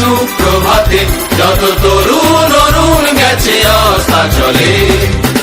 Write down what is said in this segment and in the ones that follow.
সুপ্রভাতে যত তরুণ অরুণ গেছে অস্তা চলে।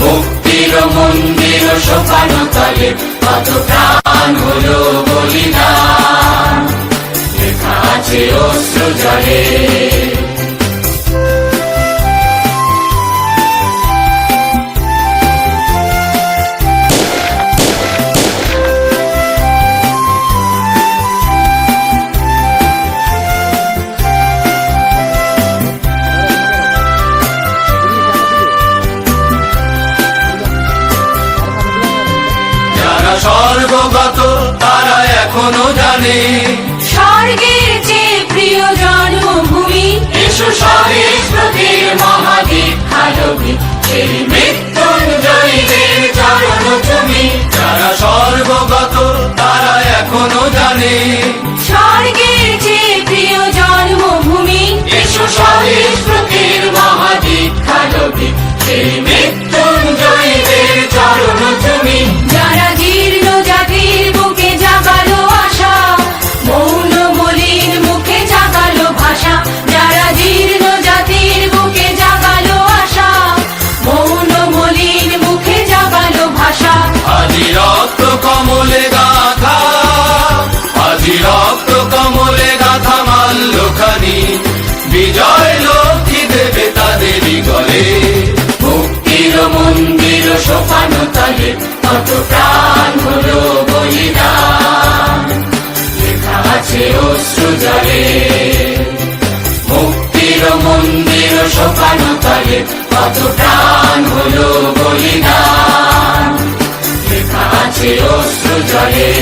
মুক্তির মন্দির সোপান তলে, কত প্রাণ হলো বলিদান। লেখা আছে অশ্রু জলে। যারা স্বর্গগত তারা এখনও জানে। স্বর্গের যে প্রিয় জন্মভূমি এসো সেই মৃত্যুঞ্জয়ীদের চরণ তুমি যারা স্বর্গগত তারা এখনও জানে। স্বর্গের যে প্রিয় জন্মভূমি রক্ত কমলে গাথা মাল্যখানি। বিজয় লক্ষ্মী দেবে তাদেরই গলে। মুক্তির মন্দির সোপানো তলে, কত প্রাণ হলো বলিদান। লেখা আছে অশ্রু জলে। মুক্তির মন্দির সোপানো তলে, কত প্রাণ হলো বলিদান। লেখা আছে অশ্রু জলে।